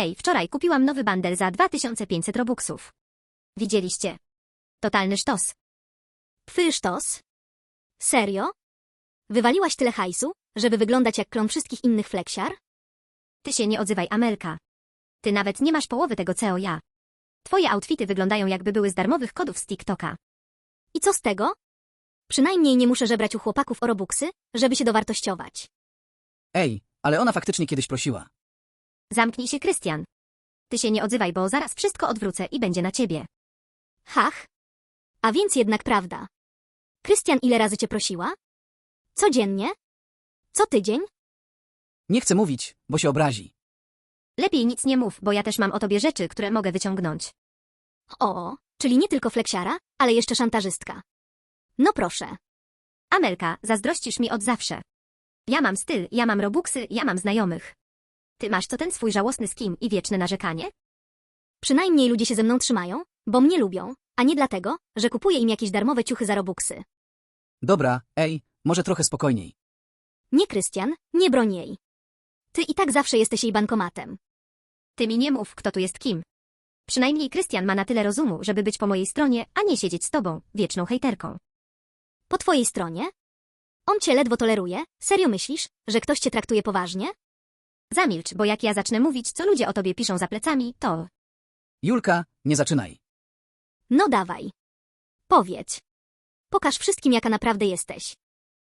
Ej, wczoraj kupiłam nowy bandel za 2500 robuxów. Widzieliście? Totalny sztos. Pfysztos? Serio? Wywaliłaś tyle hajsu, żeby wyglądać jak klon wszystkich innych fleksiar? Ty się nie odzywaj, Amelka. Ty nawet nie masz połowy tego, co ja. Twoje outfity wyglądają jakby były z darmowych kodów z TikToka. I co z tego? Przynajmniej nie muszę żebrać u chłopaków o robuxy, żeby się dowartościować. Ej, ale ona faktycznie kiedyś prosiła. Zamknij się, Krystian. Ty się nie odzywaj, bo zaraz wszystko odwrócę i będzie na ciebie. Hach. A więc jednak prawda. Krystian ile razy cię prosiła? Codziennie? Co tydzień? Nie chcę mówić, bo się obrazi. Lepiej nic nie mów, bo ja też mam o tobie rzeczy, które mogę wyciągnąć. O, czyli nie tylko fleksiara, ale jeszcze szantażystka. No proszę. Amelka, zazdrościsz mi od zawsze. Ja mam styl, ja mam robuxy, ja mam znajomych. Ty masz co ten swój żałosny skim i wieczne narzekanie? Przynajmniej ludzie się ze mną trzymają, bo mnie lubią, a nie dlatego, że kupuję im jakieś darmowe ciuchy za robuxy. Dobra, ej, może trochę spokojniej. Nie Krystian, nie broń jej. Ty i tak zawsze jesteś jej bankomatem. Ty mi nie mów, kto tu jest kim. Przynajmniej Krystian ma na tyle rozumu, żeby być po mojej stronie, a nie siedzieć z tobą, wieczną hejterką. Po twojej stronie? On cię ledwo toleruje? Serio myślisz, że ktoś cię traktuje poważnie? Zamilcz, bo jak ja zacznę mówić, co ludzie o tobie piszą za plecami, to... Julka, nie zaczynaj. No dawaj. Powiedz. Pokaż wszystkim, jaka naprawdę jesteś.